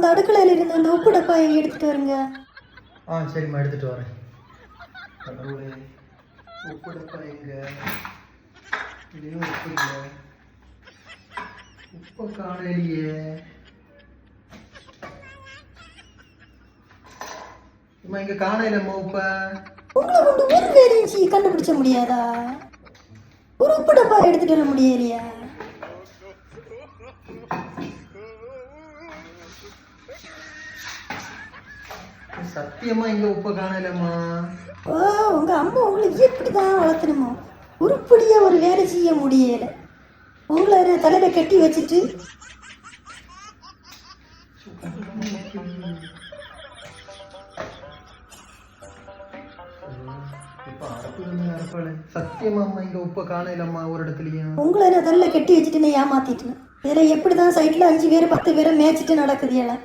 அந்த அடுக்கலையில் இருந்து அந்த உப்பு டப்பா இங்கே எடுத்துட்டு வருங்க. ஆ சரிம்மா எடுத்துட்டு வரேன். கடவுளே உப்பு டப்பா எங்க? இதுலேயும் உப்பு இல்லை உப்பை காணலையே அம்மா இங்க காணலம்மா உப்பை? உங்களை கொண்டு ஒரு வேலையும் கண்டுபிடிச்ச முடியாதா? ஒரு உப்பு டப்பா எடுத்துட்டு வர முடியலையா. சத்தியமா இங்க உப்பை காணலம்மா. ஓ உங்க அம்மா உங்களை எப்படி தான் வளர்த்தணுமோ உருப்படியா ஒரு வேலை செய்ய முடியல. உங்களை தலையில கட்டி வச்சுட்டு சத்தியமா அம்மா இங்க உப்பை காணலம்மா ஒரு இடத்துலயும். உங்களை நான் தலையில கட்டி வச்சுட்டு நான் ஏமாத்திட்டேன். இதில் எப்படி தான் சைட்டில் அஞ்சு பேர் பத்து பேரை மேய்ச்சிட்டு நடக்குது எல்லாம்?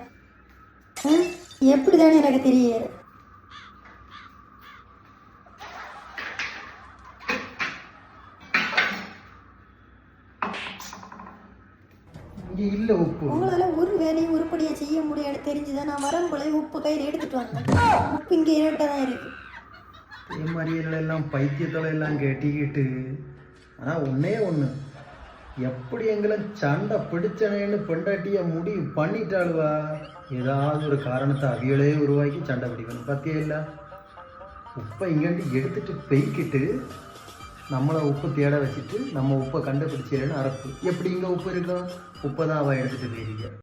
எப்படி தானே எனக்கு இங்க இல்ல உப்பு. உங்களால் ஒரு வேலையும் உருப்படியாக செய்ய முடியாது. தெரிஞ்சுதான் நான் வரம்புல உப்பு கையில் எடுத்துட்டு வந்தேன். உப்பு இங்கே ஏட்ட தான் இருக்கு மறியல் எல்லாம் பைத்தியத்தோட எல்லாம் கெட்டிக்கிட்டு ஆனா ஒண்ணே ஒண்ணு. எப்படி எங்களை சண்டை பிடிச்சனேன்னு பெண்டாட்டிய முடிவு பண்ணிட்டாளுவா? ஏதாவது ஒரு காரணத்தை அவியலே உருவாக்கி சண்டை பிடிக்கணும் பத்தியா இல்லை? உப்பை இங்கேண்டு எடுத்துட்டு பெய்க்கிட்டு நம்மளை உப்பு தேட வச்சுட்டு நம்ம உப்பை கண்டுபிடிச்சிடன்னு அரப்பு எப்படி இங்கே உப்பு இருக்கும் உப்பை தான் அவள் எடுத்துகிட்டு போயிருக்க.